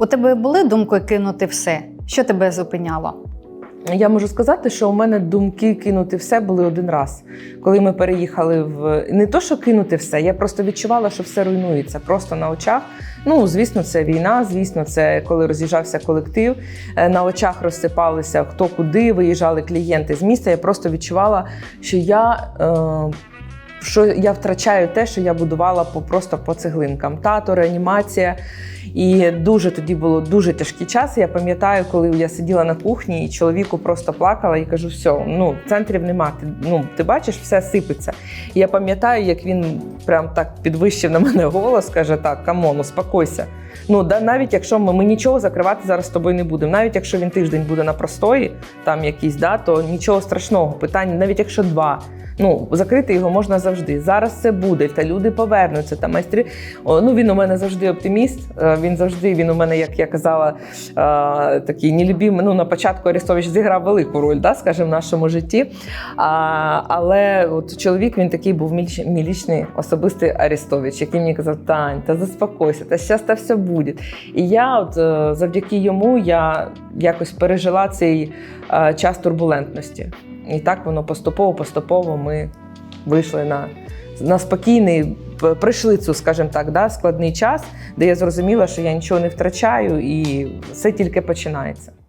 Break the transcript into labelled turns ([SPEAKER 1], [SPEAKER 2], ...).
[SPEAKER 1] У тебе були думки кинути все? Що тебе зупиняло?
[SPEAKER 2] Я можу сказати, що у мене думки кинути все були один раз. Коли ми переїхали в не то, що кинути все, я просто відчувала, що все руйнується просто на очах. Ну, звісно, це війна. Звісно, це коли роз'їжджався колектив. е, На очах розсипалися хто куди, виїжджали клієнти з міста. Я просто відчувала, що я. Е, що я втрачаю те, що я будувала по просто по цеглинкам. Тато, реанімація. І дуже тоді було дуже тяжкий час. Я пам'ятаю, коли я сиділа на кухні і чоловіку просто плакала і кажу: все, ну центрів нема. Ти ну ти бачиш, все сипеться. І я пам'ятаю, як він прям так підвищив на мене голос, каже: так, камон, успокойся. Ну да, навіть якщо ми, ми нічого закривати зараз з тобою не будемо. Навіть якщо він тиждень буде на простої, там якийсь, да, то нічого страшного. Питання, навіть якщо два. Ну, закрити його можна завжди. Зараз це буде, та люди повернуться. Та майстри. Ну він у мене завжди оптиміст. Е, Він завжди він у мене, як я казала, е, такий нелюбимий. Ну на початку Арестович зіграв велику роль, да, скажімо, в нашому житті. А, але от чоловік він такий був мілічний особистий Арестович, який мені казав: Тань, та заспокойся, та щас та все буде. І я, от е, завдяки йому, я якось пережила цей час турбулентності. І так воно поступово-поступово ми вийшли на, на спокійний, пройшли цю, скажімо так, да, складний час, де я зрозуміла, що я нічого не втрачаю, і все тільки починається.